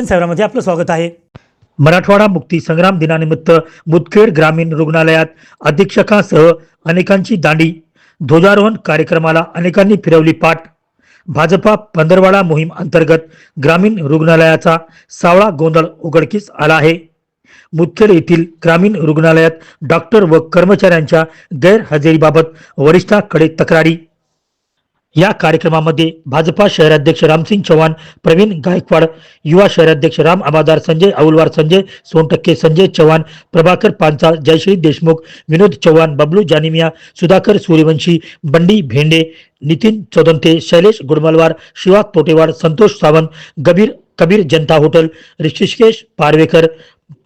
दर्शन सेवरामध्ये आपलं स्वागत आहे. मराठवाडा मुक्ती संग्राम दिनानिमित्त मुदखेड ग्रामीण रुग्णालयात अधीक्षकासह अनेकांची दांडी ध्वजारोहण कार्यक्रमाला अनेकांनी फिरवली पाठ. भाजपा पंधरवाडा मोहीम अंतर्गत ग्रामीण रुग्णालयाचा सावळा गोंधळ उघडकीस आला आहे. मुदखेड येथील ग्रामीण रुग्णालयात डॉक्टर व कर्मचाऱ्यांच्या गैरहजेरीबाबत वरिष्ठाकडे तक्रारी. या कार्यक्रमामध्ये भाजपा शहराध्यक्ष रामसिंग चव्हाण प्रवीण गायकवाड युवा शहराध्यक्ष राम आबादार संजय औलवार संजय सोनटक्के संजय चव्हाण प्रभाकर पांचाळ जयश्री देशमुख विनोद चव्हाण बबलू जानिमिया सुधाकर सूर्यवंशी बंडी भेंडे नितीन चौदंते शैलेश गुडमलवार शिवा तोटेवाड संतोष सावंत गबीर कबीर जनता हॉटेल ऋषिकेश पारवेकर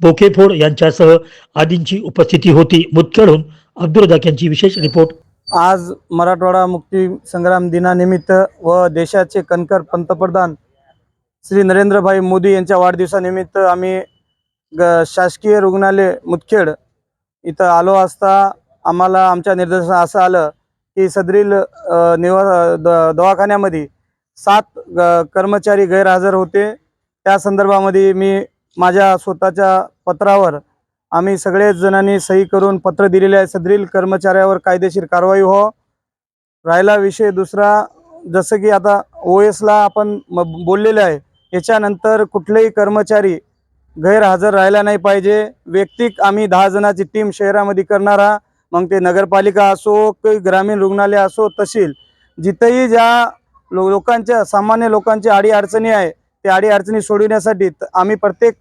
बोकेफोड यांच्यासह आदींची उपस्थिती होती. मुदखेडहून अब्दुल यांची विशेष रिपोर्ट. आज मराठवाडा मुक्ती संग्राम दिनानिमित्त व देशाचे कणकर पंतप्रधान श्री नरेंद्रभाई मोदी यांच्या वाढदिवसानिमित्त आम्ही ग शासकीय रुग्णालय मुदखेड इथं आलो असता आम्हाला आमच्या निर्देशन असं आलं की सदरील निवा दवाखान्यामध्ये सात ग कर्मचारी गैरहजर होते. त्या संदर्भामध्ये मी माझ्या स्वतःच्या पत्रावर आम्ही सगळेच जणांनी सही करून पत्र दिलेले आहे. सदरील कर्मचाऱ्यावर कायदेशीर कारवाई हो. राहिला विषय दुसरा जसं की आता ओ एसला आपण बोललेलं आहे. याच्यानंतर कुठलेही कर्मचारी गैरहजर राहिला नाही पाहिजे. वैयक्तिक आम्ही दहा जणाची टीम शहरामध्ये करणारा मग ते नगरपालिका असो की ग्रामीण रुग्णालय असो तहसील. जिथंही ज्या लो लोकांच्या सामान्य लोकांच्या आडी अडचणी आहे त्या आडी अडचणी सोडविण्यासाठी आम्ही प्रत्येक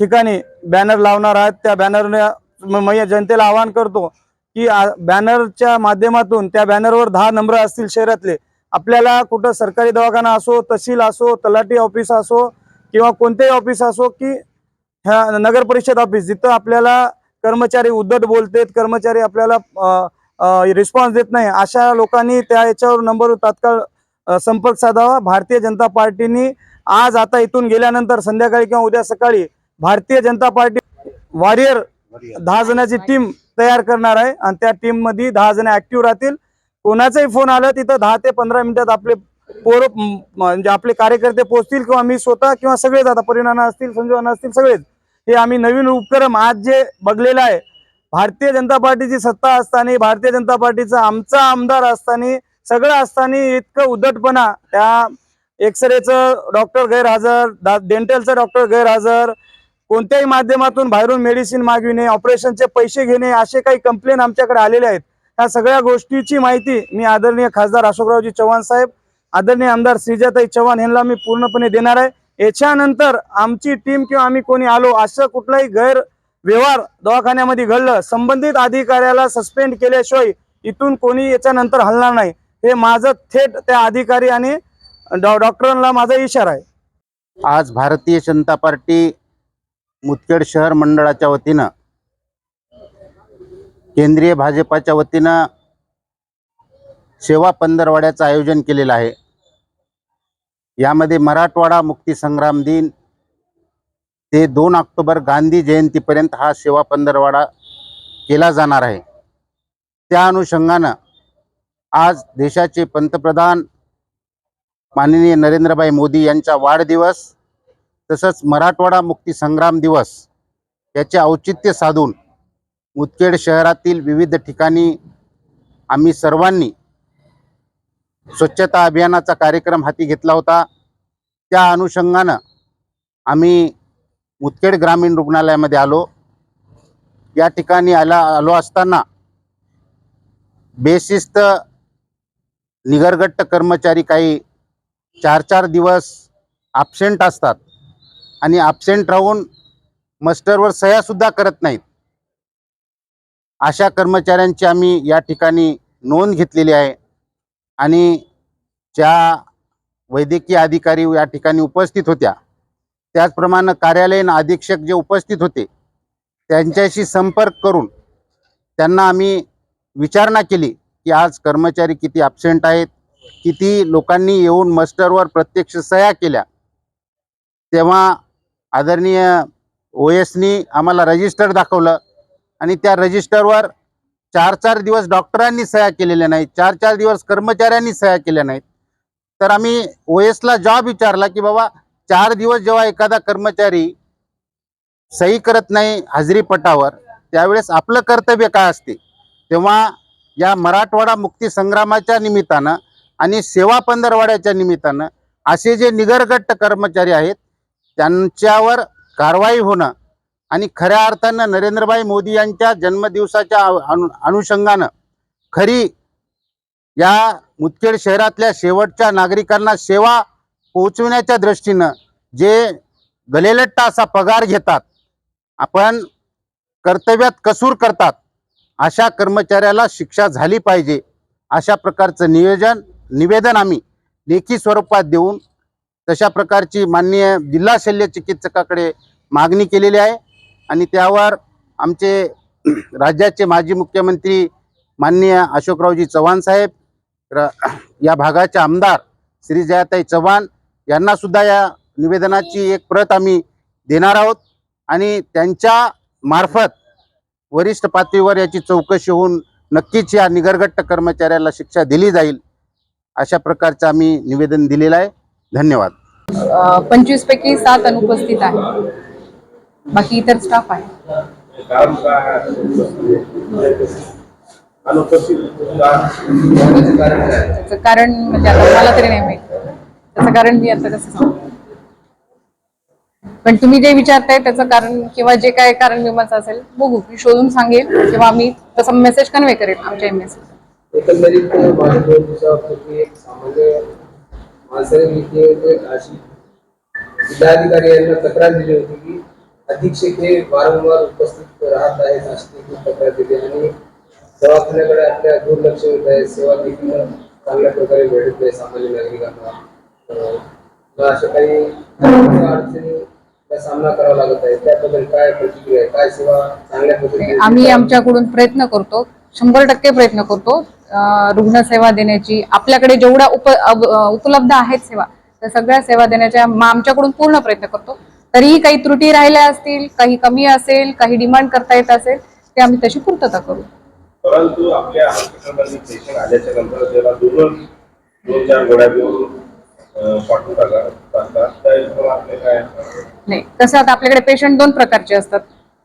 ठिकाणी बॅनर लावणार आहेत. त्या बॅनरने म- जनतेला आवाहन करतो की बॅनरच्या माध्यमातून त्या बॅनरवर दहा नंबर असतील शहरातले. आपल्याला कुठं सरकारी दवाखाना असो तहसील असो तलाठी ऑफिस असो किंवा कोणतेही ऑफिस असो की ह्या नगर परिषद ऑफिस जिथं आपल्याला कर्मचारी उद्धट बोलतेत कर्मचारी आपल्याला रिस्पॉन्स देत नाही अशा लोकांनी त्या याच्यावर नंबरवर तात्काळ संपर्क साधावा. भारतीय जनता पार्टीनी आज आता इथून गेल्यानंतर संध्याकाळी किंवा उद्या सकाळी भारतीय जनता पार्टी वॉरियर दहा जणांची टीम तयार करणार आहे. आणि त्या टीममध्ये दहा जण ऍक्टिव्ह राहतील. कोणाचाही फोन आला तिथं दहा ते पंधरा मिनिटात आपले पोर म्हणजे आपले कार्यकर्ते पोहोचतील किंवा मी स्वतः किंवा सगळेच आता परिणाना असतील संजीवाना असतील सगळेच. हे आम्ही नवीन उपक्रम आज जे बघलेलं आहे भारतीय जनता पार्टीची सत्ता असताना भारतीय जनता पार्टीचा आमचा आमदार असताना सगळं असताना इतकं उद्धटपणा. त्या एक्सरेचं डॉक्टर गैरहजर डेंटलचं डॉक्टर गैरहजर कोणत्याही माध्यमातून बाहेरून मेडिसिन मागविणे ऑपरेशनचे पैसे घेणे असे काही कंप्लेन आमच्याकडे आलेले आहेत. या सगळ्या गोष्टीची माहिती मी आदरणीय खासदार अशोकरावजी चव्हाण साहेब आदरणीय आमदार श्रीजाताई चव्हाण यांना मी पूर्णपणे देणार आहे. याच्यानंतर आमची टीम किंवा आम्ही कोणी आलो असं कुठलाही गैर व्यवहार दवाखान्यामध्ये घडलं संबंधित अधिकाऱ्याला सस्पेंड केल्याशिवाय इथून कोणी याच्यानंतर हलणार नाही. हे माझं थेट त्या अधिकारी आणि डॉ डॉक्टरांना माझा इशारा आहे. आज भारतीय जनता पार्टी मुदखेड शहर मंडळाच्या वतीनं केंद्रीय भाजपाच्या वतीनं सेवा पंधरवाड्याचं आयोजन केलेलं आहे. यामध्ये मराठवाडा मुक्ती संग्राम दिन ते दोन ऑक्टोबर गांधी जयंतीपर्यंत हा सेवा पंधरवाडा केला जाणार आहे. त्या अनुषंगानं आज देशाचे पंतप्रधान माननीय नरेंद्रभाई मोदी यांचा वाढदिवस तसंच मराठवाडा मुक्ती संग्राम दिवस याचे औचित्य साधून मुदखेड शहरातील विविध ठिकाणी आम्ही सर्वांनी स्वच्छता अभियानाचा कार्यक्रम हाती घेतला होता. त्या अनुषंगानं आम्ही मुदखेड ग्रामीण रुग्णालयामध्ये आलो. या ठिकाणी आला आलो असताना बेशिस्त निगरगट्ट कर्मचारी काही चार चार दिवस ॲबसेंट असतात. आणि ॲबसेंट राहून मस्टरवर सह्यासुद्धा करत नाहीत. अशा कर्मचाऱ्यांची आम्ही या ठिकाणी नोंद घेतलेली आहे. आणि ज्या वैद्यकीय अधिकारी या ठिकाणी उपस्थित होत्या त्याचप्रमाणे कार्यालयीन अधीक्षक जे उपस्थित होते त्यांच्याशी संपर्क करून त्यांना आम्ही विचारणा केली की आज कर्मचारी किती ॲबसेंट आहेत किती लोकांनी येऊन मस्टरवर प्रत्यक्ष सह्या केल्या. तेव्हा आदरणीय ओ एसनी आम्हाला रजिस्टर दाखवलं. आणि त्या रजिस्टरवर चार चार दिवस डॉक्टरांनी सह्या केलेल्या नाहीत. चार चार दिवस कर्मचाऱ्यांनी सह्या केल्या नाहीत. तर आम्ही ओ एसला जॉब विचारला की बाबा चार दिवस जेव्हा एखादा कर्मचारी सही करत नाही हजेरी पटावर त्यावेळेस आपलं कर्तव्य काय असते? तेव्हा या मराठवाडा मुक्ती संग्रामाच्या निमित्तानं आणि सेवा पंधरवाड्याच्या निमित्तानं असे जे निगरगट्ट कर्मचारी आहेत त्यांच्यावर कारवाई होणं आणि खऱ्या अर्थानं नरेंद्रभाई मोदी यांच्या जन्मदिवसाच्या अनु अनुषंगानं खरी या मुदखेड शहरातल्या शेवटच्या नागरिकांना सेवा पोहोचविण्याच्या दृष्टीनं जे गलेलट्टा असा पगार घेतात आपण कर्तव्यात कसूर करतात अशा कर्मचाऱ्याला शिक्षा झाली पाहिजे अशा प्रकारचं नियोजन निवेदन आम्ही लेखी स्वरूपात देऊन तशा प्रकारची माननीय जिल्हा शल्य चिकित्सकाकडे मागणी केलेली आहे. आणि त्यावर आमचे राज्याचे माजी मुख्यमंत्री माननीय अशोकरावजी चव्हाण साहेब र या भागाचे आमदार श्री जयाताई चव्हाण यांना सुद्धा या निवेदनाची एक प्रत आम्ही देणार आहोत. आणि त्यांच्या मार्फत वरिष्ठ पातळीवर याची चौकशी होऊन नक्कीच या निगरगट्ट कर्मचाऱ्याला शिक्षा दिली जाईल अशा प्रकारचं आम्ही निवेदन दिलेलं आहे. धन्यवाद. पंचवीस पैकी सात अनुपस्थित आहे बाकी इतर स्टाफ आहे काम का अनुपस्थित कारण काय त्याचं कारण म्हणजे आता मला तरी नाही माहीत. त्याचं कारण मी आता कसं सांगू? पण तुम्ही जे विचारताय त्याचं कारण किंवा जे काय कारण मीमांसा असेल बघू. मी शोधून सांगेल किंवा मी तसा मेसेज कन्वे करेल आमच्या एमएस एकंदरीत माझ्या दोन दिवसापूर्वी एक सामान्य माणसाने लिखी अशी जिल्हाधिकारी यांना तक्रार दिली होती की अधीक्षक हे वारंवार उपस्थित राहत आहेत अशी तक्रार दिली आणि दवाखान्याकडे आपल्या दुर्लक्ष होत आहे सेवा देखील चांगल्या प्रकारे भेटत नाही सामान्य नागरिकांना. अशा काही अडचणी सामना करावा लागत आहे त्याबद्दल काय प्रतिक्रिया आहे? काय सेवा चांगल्या पद्धतीने आम्ही आमच्याकडून प्रयत्न करतो शंभर टक्के प्रयत्न करतो. रुग्णसेवा देण्याची आपल्याकडे जेवढ्या उप उपलब्ध आहेत सेवा त्या सगळ्या सेवा देण्याच्या आमच्याकडून पूर्ण प्रयत्न करतो. तरीही काही त्रुटी राहिल्या असतील काही कमी असेल काही डिमांड करता येत असेल ते आम्ही तशी पूर्तता करू. परंतु आपल्या हॉस्पिटलमध्ये पेशंट आल्याच्यानंतर त्याला दोन चार गोळ्या देऊन नाही कसं आता आपल्याकडे पेशंट दोन प्रकारचे असतात.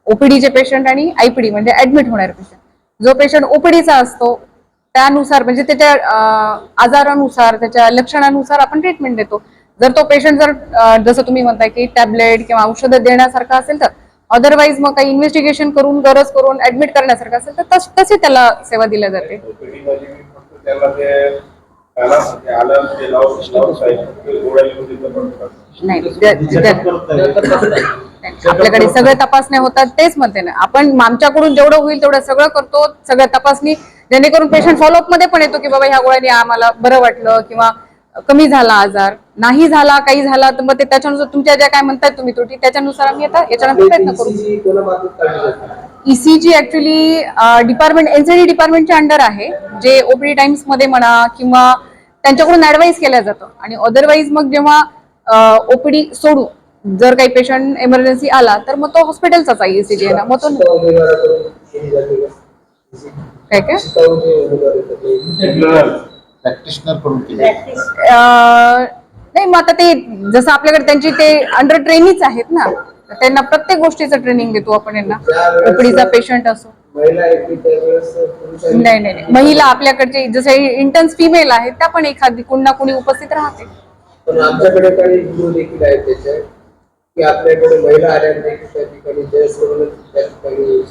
ओपीडीचे पेशंट आणि आयपीडी म्हणजे ऍडमिट होणारे पेशंट जो पेशंट ओपीडीचा असतो त्यानुसार म्हणजे त्याच्या आजारानुसार त्याच्या लक्षणानुसार आपण ट्रीटमेंट देतो. जर तो पेशंट जर जसं तुम्ही म्हणताय की टॅबलेट किंवा औषधं देण्यासारखा असेल तर अदरवाईज मग काही इन्व्हेस्टिगेशन करून गरज करून ऍडमिट करण्यासारखं असेल तर तस- त्याला सेवा दिल्या जाते. नाही आपल्याकडे सगळे तपासण्या होतात तेच म्हणते ना. आपण आमच्याकडून जेवढं होईल तेवढं सगळं करतो सगळ्या तपासणी जेणेकरून पेशंट फॉलोअपमध्ये पण येतो की बाबा ह्या गोळ्याने आम्हाला बरं वाटलं किंवा कमी झाला आजार नाही झाला काही झाला. तर मग ते त्याच्यानुसार तुमच्या ज्या काय म्हणताय तुम्ही त्रुटी त्याच्यानुसार आम्ही आता याच्यानंतर प्रयत्न करू. ईसीजी ऍक्च्युली डिपार्टमेंट एनसीडी डिपार्टमेंटच्या अंडर आहे जे ओपीडी टाइम्समध्ये म्हणा किंवा त्यांच्याकडून ऍडवाइस केलं जातं. आणि अदरवाईज मग जेव्हा ओपीडी सोडू जर काही पेशंट इमर्जन्सी आला तर मग तो हॉस्पिटलचाच आहे ईसीजी आहे ना. मग तो? काय काय? प्रॅक्टिशनरकडून नाही मग आता ते जसं आपल्याकडे त्यांची ते अंडर ट्रेनिंग आहेत ना त्यांना प्रत्येक गोष्टीचं ट्रेनिंग देतो आपण यांना. ओपीडीचा पेशंट असो. नाही नाही नाही. महिला आपल्याकडचे जसे इंटर्न्स फिमेल आहेत त्या पण एखादी कुणी ना कुणी उपस्थित राहते. पण आमच्याकडे काही देखील आहेत त्याचे की आपल्याकडे महिला आल्या त्या ठिकाणी त्या ठिकाणी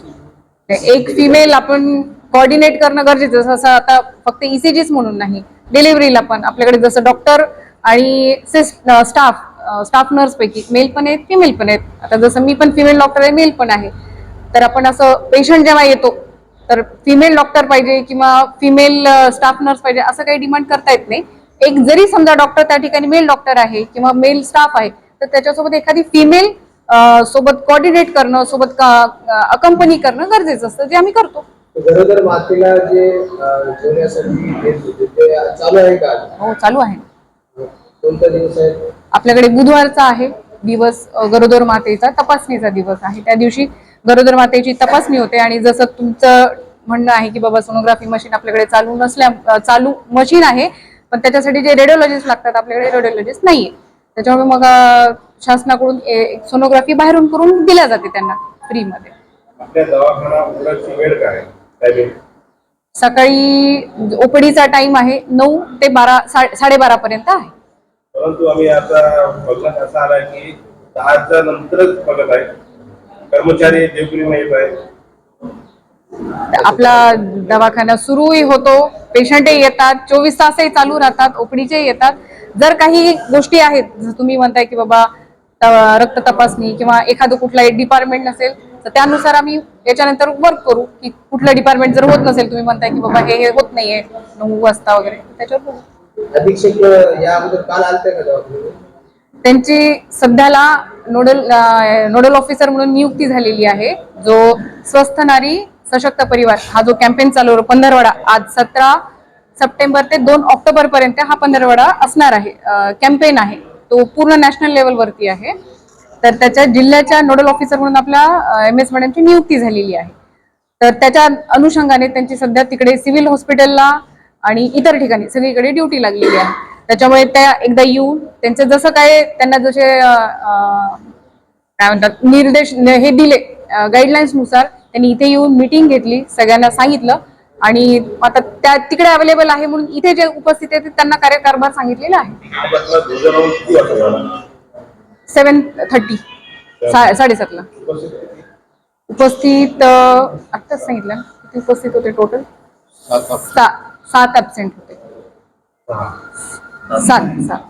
एक फिमेल आपण कोऑर्डिनेट करणं गरजेचं असं जसं आता फक्त ईसीजीच म्हणून नाही डिलिव्हरीला पण आपल्याकडे जसं डॉक्टर आणि स्टाफ स्टाफ नर्स पैकी मेल पण आहेत फिमेल पण आहेत. आता जसं मी पण फिमेल डॉक्टर आहे मेल पण आहे. तर आपण असं पेशंट जेव्हा येतो तर फिमेल डॉक्टर पाहिजे किंवा फिमेल स्टाफ नर्स पाहिजे असं काही डिमांड करता येत नाही. एक जरी समजा डॉक्टर त्या ठिकाणी मेल डॉक्टर आहे किंवा मेल स्टाफ आहे तर त्याच्यासोबत एखादी फिमेल सोबत कोऑर्डिनेट करणं सोबत अकंपनी करणं गरजेचं असतं जे आम्ही करतो. गरोदर मातेला जे चालू आहे का? हो चालू आहे. कोणता दिवस आहे? आपल्याकडे बुधवारचा आहे दिवस गरोदर मातेचा तपासणीचा दिवस आहे. त्या दिवशी गरोदर मातेची तपासणी होते आणि जसं तुमचं म्हणणं आहे की बाबा सोनोग्राफी मशीन आपल्याकडे चालू नसल्या चालू मशीन आहे पण त्याच्यासाठी जे रेडिओलॉजिस्ट लागतात आपल्याकडे रेडिओलॉजिस्ट नाहीये. त्याच्यामुळे मग शासनाकडून सोनोग्राफी बाहेरून करून दिल्या जाते त्यांना फ्रीमध्ये सकाळी ओपीडीचा टाइम आहे नऊ ते बारा साडेबारा पर्यंत आहे. परंतु आम्ही आता बघण्यात असं आलाय की दहाच्या नंतरच बघत आहे. कर्मचारी देवगिरीमध्ये येत आहे आपला दवाखाना सुरूही होतो. पेशंटही येतात. चोवीस तासही चालू राहतात. ओपडीचे येतात. जर काही गोष्टी आहेत तुम्ही म्हणताय की बाबा रक्त तपासणी किंवा एखादं कुठला एक डिपार्टमेंट नसेल तर त्यानुसार आम्ही याच्यानंतर वर्क करू की कुठलं डिपार्टमेंट जर होत नसेल तुम्ही म्हणताय की बाबा हे हे होत नाहीये नऊ वाजता वगैरे त्याच्यावर बघू. अधीक्षक या अगोदर काल आलते का दवाखान्यात? त्यांची सध्याला नोडल नोडल ऑफिसर म्हणून नियुक्ती झालेली आहे जो स्वस्थ नारी सशक्त परिवार. हा जो कॅम्पेन चालू पंधरवडा आज सतरा सप्टेंबर ते दोन ऑक्टोबर पर्यंत हा पंधरवडा असणार आहे. कॅम्पेन आहे. तो पूर्ण नॅशनल लेवलवरती आहे. तर त्याच्या जिल्ह्याच्या नोडल ऑफिसर म्हणून आपल्या एम एस मॅडमची नियुक्ती झालेली आहे. तर त्याच्या अनुषंगाने त्यांची सध्या तिकडे सिव्हिल हॉस्पिटलला आणि इतर ठिकाणी सगळीकडे ड्युटी लागलेली आहे. त्याच्यामुळे त्या एकदा येऊन त्यांचं जसं काय त्यांना जसे काय म्हणतात निर्देश हे दिले गाईडलाईन्सनुसार त्यांनी इथे येऊन मीटिंग घेतली सगळ्यांना सांगितलं. आणि आता त्या तिकडे अवेलेबल आहे म्हणून इथे जे उपस्थित आहेत त्यांना कार्यकारभार सांगितलेला आहे? सेवन थर्टी साडेसातला. उपस्थित आत्ताच सांगितलं किती उपस्थित होते टोटल सात ऍबसेंट होते. सात सात.